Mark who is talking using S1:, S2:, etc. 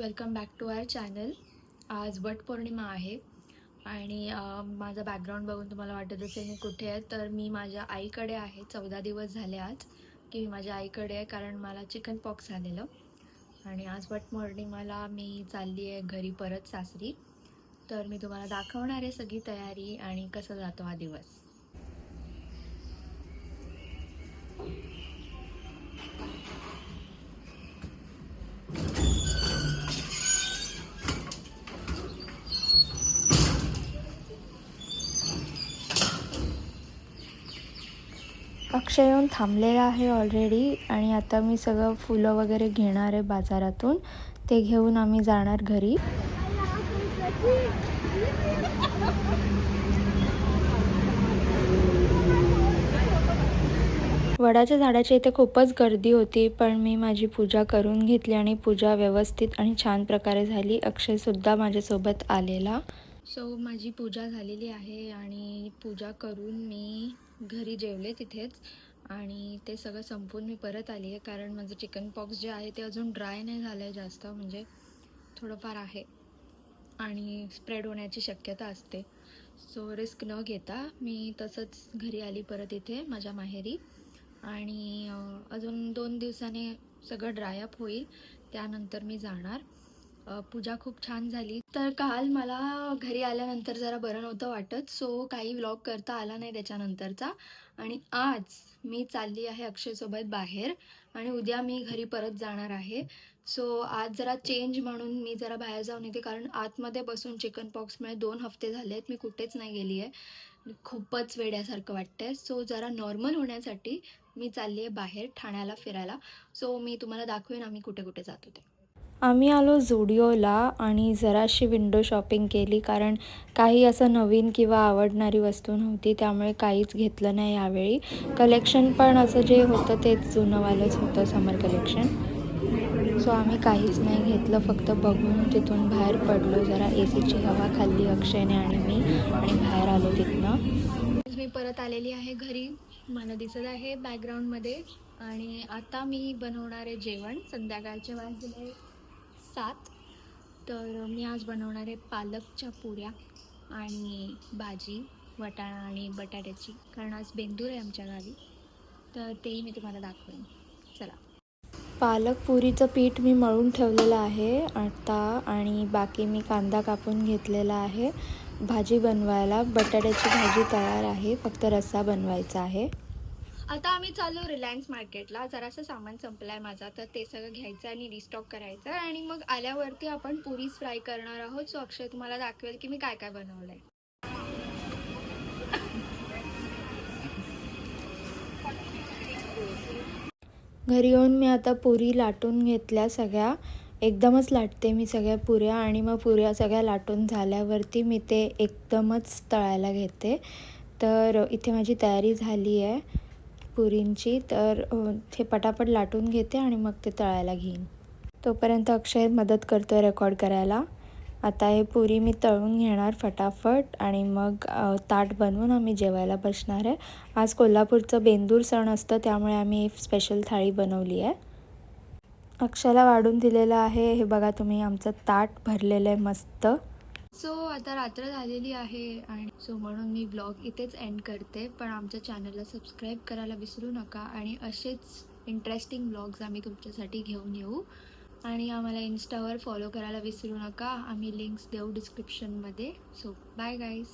S1: Welcome back to our channel. आज वट पौर्णिमा आहे आणि माझा बॅकग्राऊंड बघून तुम्हाला वाटत असेल मी कुठे आहे तर मी माझ्या आईकडे आहे. चौदा दिवस झाले आज की मी माझ्या आईकडे आहे कारण मला चिकन पॉक्स झालेलं आणि आज वट पौर्णिमाला मी चालली आहे घरी परत सासरी. तर मी तुम्हाला दाखवणार आहे सगळी तयारी आणि कसा जातो हा दिवस. अक्षय येऊन थांबलेला आहे ऑलरेडी आणि आता मी सगळं फुलं वगैरे घेणार आहे बाजारातून. ते घेऊन आम्ही जाणार घरी. वडाच्या झाडाच्या इथे खूपच गर्दी होती पण मी माझी पूजा करून घेतली आणि पूजा व्यवस्थित आणि छान प्रकारे झाली. अक्षयसुद्धा माझ्यासोबत आलेला. सो माझी पूजा झालेली आहे आणि पूजा करून मी घरी जेवले तिथेच आणि ते सगळं संपवून मी परत आली आहे कारण माझं चिकन पॉक्स जे आहे ते अजून ड्राय नाही झालं आहे जास्त म्हणजे थोडंफार आहे आणि स्प्रेड होण्याची शक्यता असते. सो रिस्क न घेता मी तसंच घरी आली परत इथे माझ्या माहेरी आणि अजून दोन दिवसाने सगळं ड्रायअप होईल त्यानंतर मी जाणार. पूजा खूप छान झाली. तर काल मला घरी आल्यानंतर जरा बरं नव्हतं वाटत सो काही व्लॉग करता आला नाही त्याच्यानंतरचा. आणि आज मी चालली आहे अक्षयसोबत बाहेर आणि उद्या मी घरी परत जाणार आहे. सो आज जरा चेंज म्हणून मी जरा बाहेर जाऊन येते कारण आतमध्ये बसून चिकन पॉक्समुळे दोन हफ्ते झाले आहेत मी कुठेच नाही गेली आहे. खूपच वेड्यासारखं वाटतंय. सो जरा नॉर्मल होण्यासाठी मी चालली आहे बाहेर ठाण्याला फिरायला. सो मी तुम्हाला दाखवेन आम्ही कुठे कुठे जात होते. आम्ही आलो झुडिओला आणि जराशी विंडो शॉपिंग केली कारण काही असं नवीन किंवा आवडणारी वस्तू नव्हती त्यामुळे काहीच घेतलं नाही यावेळी. कलेक्शन पण असं जे होतं तेच जुनंवालंच होतं समर कलेक्शन. सो आम्ही काहीच नाही घेतलं फक्त बघून तिथून बाहेर पडलो. जरा ए सीची हवा खाल्ली अक्षयने आणि मी आणि बाहेर आलो तिथनं. मी परत आलेली आहे घरी. मला दिसत आहे बॅकग्राऊंडमध्ये आणि आता मी बनवणारे जेवण. संध्याकाळचे वाजले. सात. तर मी आज बनवणार आहे पालकच्या पुऱ्या आणि भाजी वटाणा आणि बटाट्याची. कारण आज बेंदूर आहे आमच्या गावी तर तेही मी तुम्हाला दाखवेन. चला. पालक पुरीचं पीठ मी मळून ठेवलेलं आहे. आता आणि बाकी मी कांदा कापून घेतलेला आहे. भाजी बनवायला बटाट्याची भाजी तयार आहे. फक्त रस्सा बनवायचा आहे. आता आम्ही चाललो रिलायन्स मार्केटला जरासं सामान संपलं आहे माझा. तर ते सगळं घ्यायचं आणि रिस्टॉक करायचं आणि मग आल्यावरती आपण पुरीज फ्राय करणार आहोत. सो अक्षय तुम्हाला दाखवेल की मी काय काय बनवलं आहे घरी येऊन मी आता पुरी लाटून घेतल्या सगळ्या. एकदमच लाटते मी सगळ्या पुऱ्या आणि मग पुऱ्या सगळ्या लाटून झाल्यावरती मी ते एकदमच तळायला घेते. तर इथे माझी तयारी झाली आहे. पुरींची तर हे पटापट लाटून घेते आणि मग ते तळायला घेईन. तोपर्यंत अक्षय मदत करतो आहे रेकॉर्ड करायला. आता हे पुरी मी तळून घेणार फटाफट आणि मग ताट बनवून आम्ही जेवायला बसणार आहे. आज कोल्हापूरचं बेंदूर सण असतं त्यामुळे आम्ही स्पेशल थाळी बनवली आहे. अक्षयला वाढून दिलेलं आहे हे बघा तुम्ही आमचं ताट भरलेलं आहे मस्त. सो आता रात्र झालेली आहे आणि सो म्हणून मी ब्लॉग इथेच एंड करते. पण आमच्या चॅनलला सबस्क्राईब करायला विसरू नका आणि असेच इंटरेस्टिंग ब्लॉग्स आम्ही तुमच्यासाठी घेऊन येऊ. आणि आम्हाला इन्स्टावर फॉलो करायला विसरू नका. आम्ही लिंक्स देऊ डिस्क्रिप्शनमध्ये सो बाय गाईज